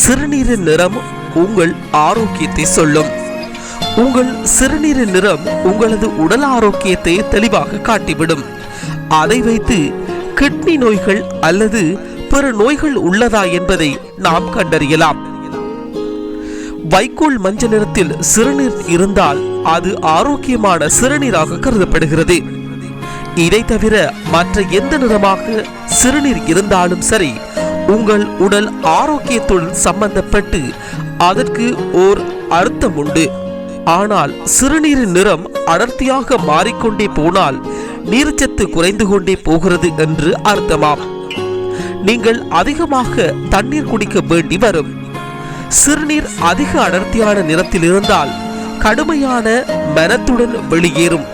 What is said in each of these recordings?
சிறுநீரின் நிறம் உங்கள் ஆரோக்கியத்தை சொல்லும். உங்கள் சிறுநீரின் நிறம் உங்களது உடல் ஆரோக்கியத்தை தெளிவாக காட்டிவிடும். அதை வைத்து கிட்னி நோய்கள் அல்லது பிற நோய்கள் உள்ளதா என்பதை நாம் கண்டறியலாம். வைக்கோல் மஞ்சள் நிறத்தில் சிறுநீர் இருந்தால் அது ஆரோக்கியமான சிறுநீராக கருதப்படுகிறது. இதை தவிர மற்ற எந்த நிறமாக சிறுநீர் இருந்தாலும் சரி உங்கள் உடல் ஆரோக்கியத்துடன் சம்பந்தப்பட்டு அதற்கு ஓர் அர்த்தம் உண்டு. ஆனால் சிறுநீரின் நிறம் அடர்த்தியாக மாறிக்கொண்டே போனால் நீர்ச்சத்து குறைந்து கொண்டே போகிறது என்று அர்த்தமாம். நீங்கள் அதிகமாக தண்ணீர் குடிக்க வேண்டி வரும். சிறுநீர் அதிக அடர்த்தியான நிறத்தில் இருந்தால் கடுமையான மனத்துடன் வெளியேறும்.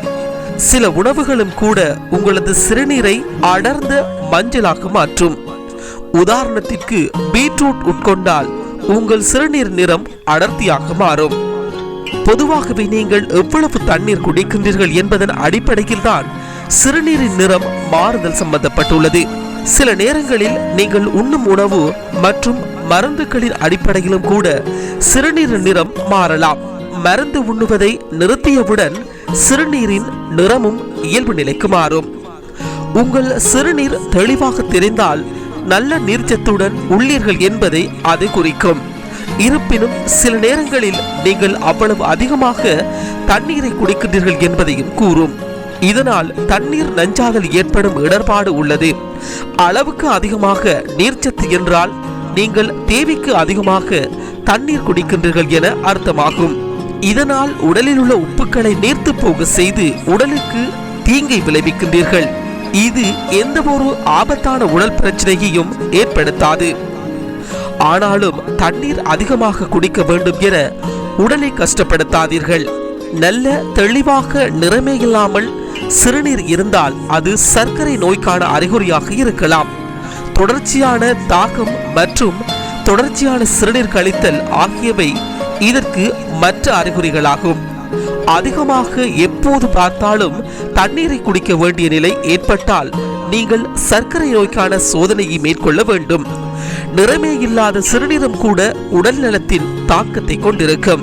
சில உணவுகளும் கூட உங்களது சிறுநீரை அடர்ந்த மஞ்சளாக மாற்றும். உதாரணத்திற்கு பீட்ரூட் உட்கொண்டால் உங்கள் சிறுநீர் நிறம் அடர்த்தியாக மாறும். பொதுவாகவே நீங்கள் எவ்வளவு தண்ணீர் குடிக்கின்றீர்கள் என்பதன் அடிப்படையில் தான் சிறுநீரின் நிறம் மாறுதல் சம்பந்தப்பட்டுள்ளது. சில நேரங்களில் நீங்கள் உண்ணும் உணவு மற்றும் மருந்துகளின் அடிப்படையிலும் கூட சிறுநீரின் நிறம் மாறலாம். மருந்து உண்ணுவதை நிறுத்தியவுடன் சிறுநீரின் நிறமும் இயல்பு நிலைக்கு மாறும். உங்கள் சிறுநீர் தெளிவாக தெரிந்தால் நல்ல நீர்ச்சத்துடன் உள்ளீர்கள் என்பதை அது குறிக்கும். இருப்பினும் சில நேரங்களில் நீங்கள் அவ்வளவு அதிகமாக தண்ணீரை குடிக்கின்றீர்கள் என்பதையும் கூறும். இதனால் தண்ணீர் நஞ்சாதல் ஏற்படும் இடர்பாடு உள்ளது. அளவுக்கு அதிகமாக நீர்ச்சத்து என்றால் நீங்கள் தேவைக்கு அதிகமாக தண்ணீர் குடிக்கின்றீர்கள் என அர்த்தமாகும். இதனால் உடலில் உள்ள உப்புக்களை நீர்த்து போக செய்து உடலுக்கு தீங்கை விளைவிக்கின்றீர்கள். இது எந்த ஒரு ஆபத்தான உடல் பிரச்சனையையும் ஏற்படுத்தாது. ஆனாலும் தண்ணீர் அதிகமாக குடிக்க வேண்டும் என உடலை கஷ்டப்படுத்தாதீர்கள். நல்ல தெளிவாக நிறமே இல்லாமல் சிறுநீர் இருந்தால் அது சர்க்கரை நோய்க்கான அறிகுறியாக இருக்கலாம். தொடர்ச்சியான தாகம் மற்றும் தொடர்ச்சியான சிறுநீர் கழித்தல் ஆகியவை இதற்கு மற்ற அறிகுறிகளாகும். அதிகமாக எப்போது பார்த்தாலும் தண்ணீரை குடிக்க வேண்டிய நிலை ஏற்பட்டால் நீங்கள் சர்க்கரை நோய்க்கான சோதனையை மேற்கொள்ள வேண்டும். நிறமே இல்லாத சிறுநீரம் கூட உடல் நலத்தின் தாக்கத்தை கொண்டிருக்கும்.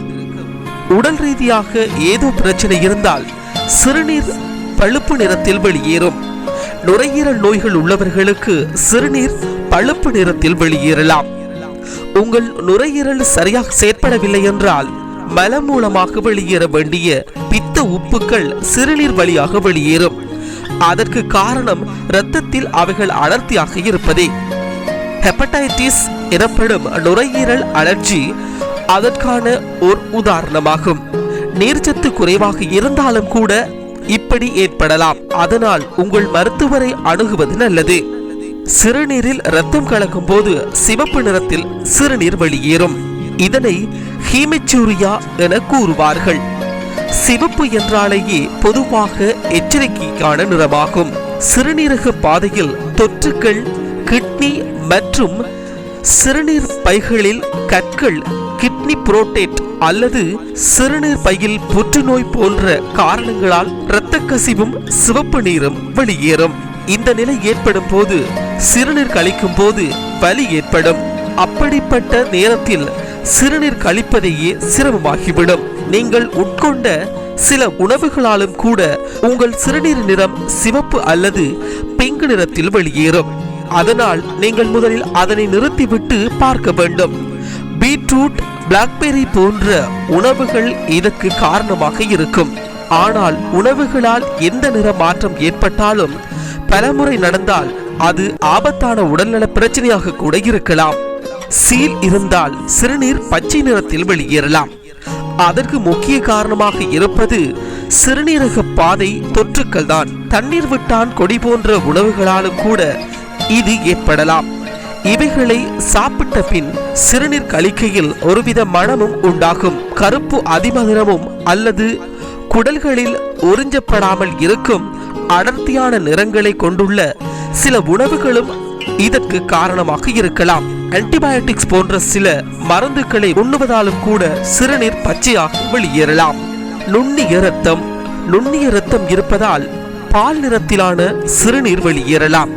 உடல் ரீதியாக ஏதோ பிரச்சனை இருந்தால் சிறுநீர் பழுப்பு நிறத்தில் வெளியேறும். நுரையீரல் நோய்கள் உள்ளவர்களுக்கு சிறுநீர் பழுப்பு நிறத்தில் வெளியேறலாம். உங்கள் நுரையீரல் சரியாக செயற்படவில்லை என்றால் மலம் மூலமாக வெளியேற வேண்டிய பித்த உப்புக்கள் சிறுநீர் வழியாக வெளியேறும். அதற்கு காரணம் இரத்தத்தில் அவைகள் அடர்த்தியாக இருப்பதே. ஹெப்படைட்டிஸ் எனப்படும் நுரையீரல் அலர்ஜி அதற்கான ஒரு உதாரணமாகும். நீர்ச்சத்து குறைவாக இருந்தாலும் கூட இப்படி ஏற்படலாம். அதனால் உங்கள் மருத்துவரை அணுகுவது நல்லது. சிறுநீரில் ரத்தம் கலக்கும் போது சிவப்பு நிறத்தில் சிறுநீர் வெளியேறும். இதனை ஹீமெச்சூரியா என கூறுவார்கள். சிவப்பு என்றாலேயே பொதுவாக எச்சரிக்கைக்கான நிறமாகும். சிறுநீரக பாதையில் தொற்றுக்கள் கிட்னி மற்றும் சிறுநீர் பைகளில் கற்கள் கிட்னி புரோட்டேட் அல்லது சிறுநீர் பையில் புற்றுநோய் போன்ற காரணங்களால் இரத்த கசிவும் சிவப்பு நீரும் வெளியேறும். இந்த நிலை ஏற்படும் போது சிறுநீர் கழிக்கும் போது வலி ஏற்படும். அப்படிப்பட்ட நேரத்தில் சிறுநீர் கழிப்பதையே சிரமமாகிவிடும். நீங்கள் உட்கொண்ட சில உணவுகளாலும் கூட உங்கள் சிறுநீர் நிறம் சிவப்பு அல்லது பிங்க் நிறத்தில் வெளியேறும். அதனால் நீங்கள் முதலில் அதனை நிறுத்திவிட்டு பார்க்க வேண்டும். பீட்ரூட் பிளாக்பெர்ரி போன்ற உணவுகள் இதற்கு காரணமாக இருக்கும். ஆனால் உணவுகளால் எந்த நிற மாற்றம் ஏற்பட்டாலும் பலமுறை நடந்தால் அது ஆபத்தான உடல்நல பிரச்சனையாக கூட இருக்கலாம். சீல் இருந்தால் சிறுநீர் பச்சை நிறத்தில் வெளியேறலாம். அதற்கு முக்கிய காரணமாக இருப்பது சிறுநீரக பாதை தொற்றுக்கள் தான் தண்ணீர் விட்டான் கொடி போன்ற உணவுகளாலும் கூட இது ஏற்படலாம். இவைகளை சாப்பிட்ட பின் சிறுநீர் கழிக்கையில் ஒருவித மணமும் உண்டாகும். கருப்பு அதிமதுரமும் அல்லது குடல்களில் உறிஞ்சப்படாமல் இருக்கும் அடர்த்தியான நிறங்களை கொண்டுள்ள சில உணவுகளும் இதற்கு காரணமாக இருக்கலாம். ஆன்டிபயோட்டிக்ஸ் போன்ற சில மருந்துகளை உண்ணுவதாலும் கூட சிறுநீர் பச்சையாக வெளியேறலாம். நுண்ணிய ரத்தம் நுண்ணிய ரத்தம் இருப்பதால் பால் நிறத்திலான சிறுநீர் வெளியேறலாம்.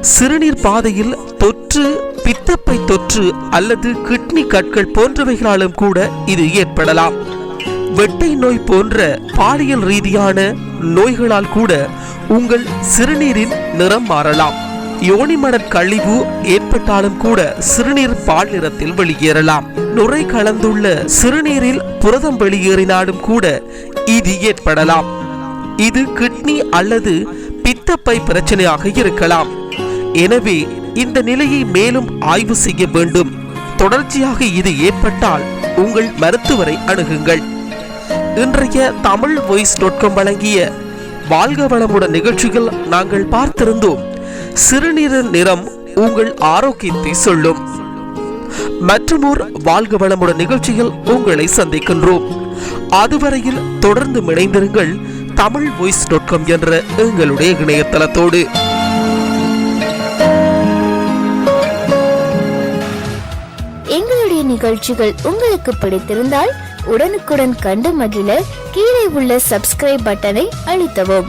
சிறுநீர் பாதையில் தொற்று பித்தப்பை தொற்று அல்லது கிட்னி கற்கள் போன்றவைகளாலும் கூட இது ஏற்படலாம். வெட்டை நோய் போன்ற பாலியல் ரீதியான நோய்களால் கூட உங்கள் சிறுநீரின் நிறம் மாறலாம். யோனிமடற் கழிவு ஏற்பட்டாலும் கூட சிறுநீர் பால் நிறத்தில் வெளியேறலாம். நுரை கலந்துள்ள சிறுநீரில் புரதம் வெளியேறினாலும் கூட இது ஏற்படலாம். இது கிட்னி அல்லது பித்தப்பை பிரச்சனையாக இருக்கலாம். எனவே இந்த நிலையை மேலும் ஆய்வு செய்ய வேண்டும். தொடர்ச்சியாக இது ஏற்பட்டால் உங்கள் மருத்துவரை அணுகுங்கள். இன்றைய தமிழ் வாய்ஸ் டாட் காம் வழங்கிய வாழ்க வளமுடன் நிகழ்ச்சிகள் நாங்கள் பார்த்திருந்தோம். சிறுநீர் நிறம் உங்கள் ஆரோக்கியத்தை சொல்லும். மற்றமோர் வாழ்க வளமுடன் நிகழ்ச்சியில் உங்களை சந்திக்கின்றோம். அதுவரையில் தொடர்ந்து இணைந்திருங்கள் தமிழ் வாய்ஸ் டாட் காம் என்ற எங்களுடைய இணையதளத்தோடு. எங்களுடைய நிகழ்ச்சிகள் உங்களுக்கு பிடித்திருந்தால் உடனுக்குடன் கண்டு மகிழ கீழே உள்ள சப்ஸ்கிரைப் பட்டனை அழுத்தவும்.